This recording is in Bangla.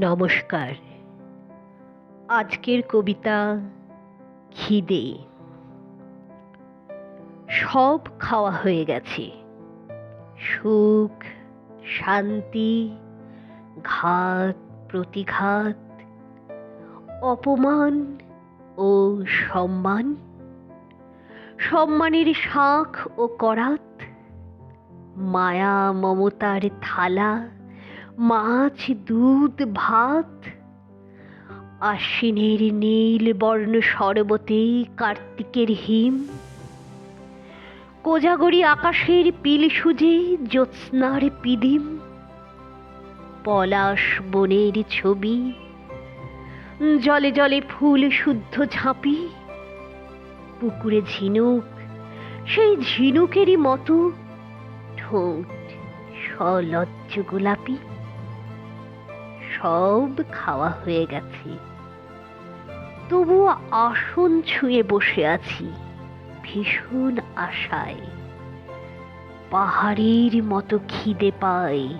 নমস্কার। আজকের কবিতা খিদে। সব খাওয়া হয়ে গেছে। সুখ, শান্তি, ঘাত, প্রতিঘাত, অপমান ও সম্মান, সম্মানের শাঁখ ও করাত, মায়া মমতার থালা মাছ, দুধ, ভাত, আশ্বিনের নীল বর্ণ সরবতে কার্তিকের হিম, কোজাগরি আকাশের পিল সুজে জ্যোৎস্নার পিদিম, পলাশ বনের ছবি, জলে জলে ফুল শুদ্ধ ঝাঁপি, পুকুরে ঝিনুক, সেই ঝিনুকেরই মতো ঠোঁট সলজ্জ গোলাপি। সব খাওয়া হয়ে গেছে। তবুও আসন ছুঁয়ে বসে আছি, ভীষণ আশায়। পাহাড়ের মতো খিদে পাই